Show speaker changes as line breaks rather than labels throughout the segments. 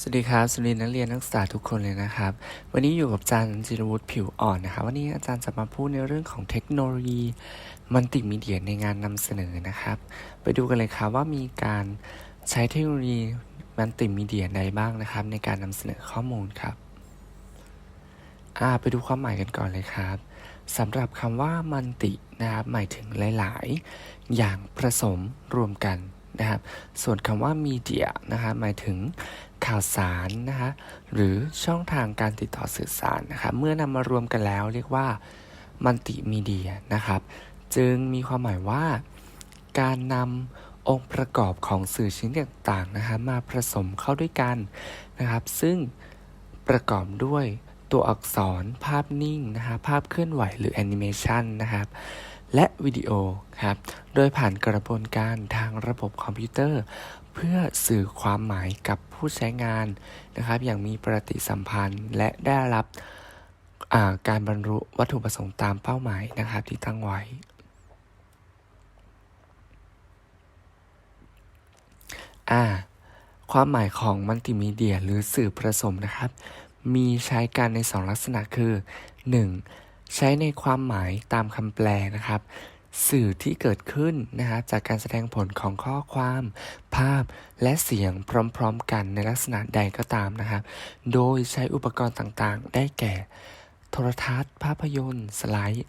สวัสดีครับสวัสดีนักเรียนนักศึกษาทุกคนเลยนะครับ วันนี้อยู่กับอาจารย์จิรวุฒิผิวอ่อนนะครับ วันนี้อาจารย์จะมาพูดในเรื่องของเทคโนโลยีมัลติมีเดียในงานนำเสนอนะครับ ไปดูกันเลยครับว่ามีการใช้เทคโนโลยีมัลติมีเดียใดบ้างนะครับ ในการนำเสนอข้อมูลครับอ่าไปดูความหมายกันก่อนเลยครับสำหรับคำว่ามัลตินะครับหมายถึงหลาย ๆ อย่างผสมรวมกัน นะครับ ส่วนคำว่ามีเดียนะครับหมายถึงข่าวสารนะคะหรือช่องทางการติดต่อสื่อสารนะครับเมื่อนำมารวมกันแล้วเรียกว่ามัลติมีเดียนะครับ จึงมีความหมายว่า การนำองค์ประกอบของสื่อชิ้นต่างๆนะครับมาผสมเข้าด้วยกันนะครับ ซึ่งประกอบด้วยตัวอักษรภาพนิ่งนะครับภาพเคลื่อนไหวหรือแอนิเมชันนะครับ และวิดีโอครับ โดยผ่านกระบวนการทางระบบคอมพิวเตอร์ เพื่อสื่อความหมายกับผู้ใช้งานนะครับ อย่างมีปฏิสัมพันธ์และได้รับการบรรลุวัตถุประสงค์ตามเป้าหมายนะครับที่ตั้งไว้ อ่าความหมายของมัลติมีเดียหรือสื่อผสมนะครับ มีใช้กันใน 2 ลักษณะคือ 1. ใช้ในความหมายตามคำแปลนะครับ สื่อที่เกิดขึ้นนะฮะจากการแสดงผลของข้อความ ภาพและเสียงพร้อมๆ กันในลักษณะใดก็ตามนะครับ โดยใช้อุปกรณ์ต่างๆ ได้แก่ โทรทัศน์ ภาพยนตร์ สไลด์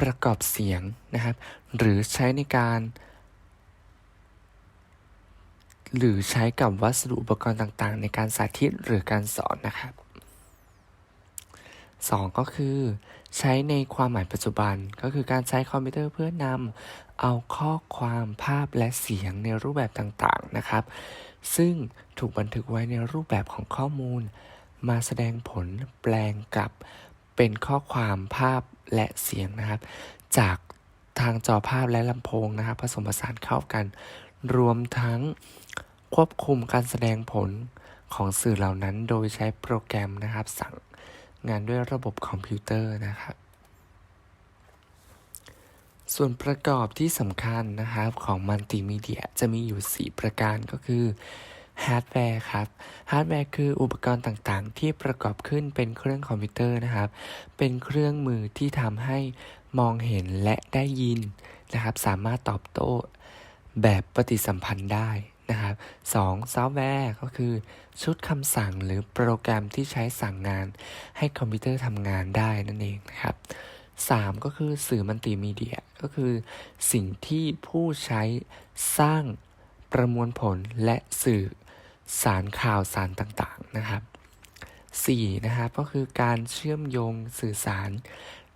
ประกอบเสียงนะครับ หรือใช้ในการหรือใช้กับวัสดุอุปกรณ์ต่างๆ ในการสาธิตหรือการสอนนะครับ 2 ก็คือ ใช้ในความหมายปัจจุบันก็คือการใช้คอมพิวเตอร์เพื่อนำเอาข้อความภาพและเสียงในรูปแบบต่างๆนะครับ ซึ่งถูกบันทึกไว้ในรูปแบบของข้อมูล มาแสดงผลแปลงกลับเป็นข้อความภาพและเสียงนะครับ จากทางจอภาพและลำโพงนะครับ ผสมผสานเข้ากัน รวมทั้งควบคุมการแสดงผลของสื่อเหล่านั้นโดยใช้โปรแกรมนะครับสั่ง งานด้วยระบบคอมพิวเตอร์นะครับ ส่วนประกอบที่สำคัญนะครับของมัลติมีเดียจะมีอยู่ 4 ประการก็คือฮาร์ดแวร์ครับ ฮาร์ดแวร์คืออุปกรณ์ต่างๆ ที่ประกอบขึ้นเป็นเครื่องคอมพิวเตอร์นะครับ เป็นเครื่องมือที่ทำให้มองเห็นและได้ยินนะครับ สามารถตอบโต้แบบปฏิสัมพันธ์ได้ นะครับสองซอฟต์แวร์ก็คือชุดคำสั่งหรือโปรแกรมที่ใช้สั่งงาน ให้คอมพิวเตอร์ทำงานได้นั่นเองนะครับ 3. ก็คือสื่อมัลติมีเดีย ก็คือสิ่งที่ผู้ใช้สร้างประมวลผลและสื่อสารข่าวสารต่างๆนะครับ 4. นะครับก็คือการเชื่อมโยงสื่อสาร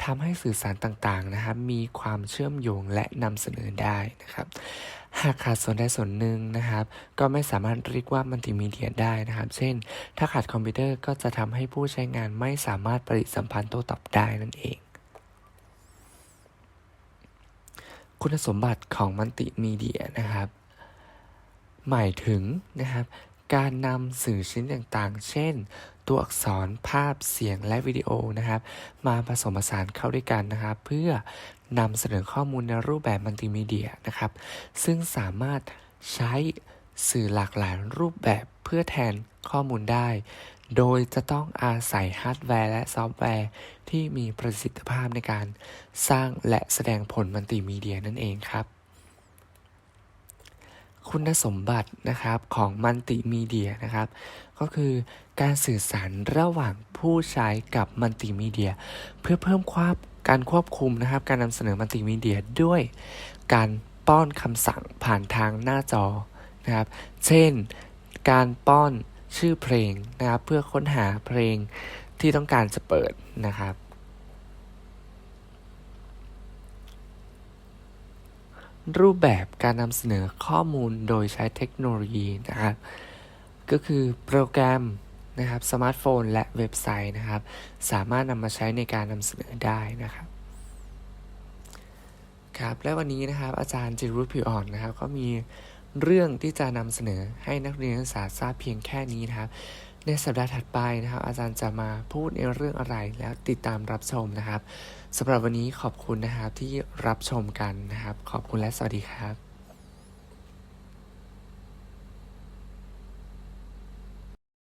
ทำให้สื่อสารต่างๆนะครับมีความเชื่อมโยงและนำเสนอได้นะครับ หากขาดส่วนใดส่วนหนึ่งนะครับ ก็ไม่สามารถเรียกว่ามัลติมีเดียได้นะครับ เช่น ถ้าขาดคอมพิวเตอร์ก็จะทำให้ผู้ใช้งานไม่สามารถปฏิสัมพันธ์โต้ตอบได้นั่นเอง คุณสมบัติของมัลติมีเดียนะครับ หมายถึงนะครับการนำสื่อชิ้นต่างๆ เช่น ตัวอักษรภาพเสียงและวิดีโอนะครับ มาผสมผสานเข้าด้วยกันนะครับ เพื่อนำเสนอข้อมูลในรูปแบบมัลติมีเดียนะครับ ซึ่งสามารถใช้สื่อหลากหลายรูปแบบเพื่อแทนข้อมูลได้ โดยจะต้องอาศัยฮาร์ดแวร์และซอฟต์แวร์ ที่มีประสิทธิภาพในการสร้างและแสดงผลมัลติมีเดียนั่นเองครับ คุณสมบัตินะครับของมัลติมีเดียนะครับ ก็คือการสื่อสารระหว่างผู้ใช้กับมัลติมีเดีย เพื่อเพิ่มความการควบคุมนะครับ การนำเสนอมัลติมีเดียด้วยการป้อนคำสั่งผ่านทางหน้าจอนะครับ เช่น การป้อนชื่อเพลงนะครับ เพื่อค้นหาเพลงที่ต้องการจะเปิดนะครับ รูปแบบการนำเสนอข้อมูลโดยใช้เทคโนโลยีนะครับ ก็คือโปรแกรมนะครับสมาร์ทโฟนและเว็บไซต์นะครับ สามารถนำมาใช้ในการนำเสนอได้นะครับครับและวันนี้นะครับอาจารย์จิรุผิวอ่อนนะครับ ก็มีเรื่องที่จะนำเสนอให้นักเรียนนักศึกษาทราบเพียงแค่นี้นะครับ ในสัปดาห์ถัดไปนะครับ อาจารย์จะมาพูดในเรื่องอะไรแล้วติดตามรับชมนะครับสำหรับวันนี้ขอบคุณนะครับที่รับชมกันนะครับ ขอบคุณและสวัสดีครับ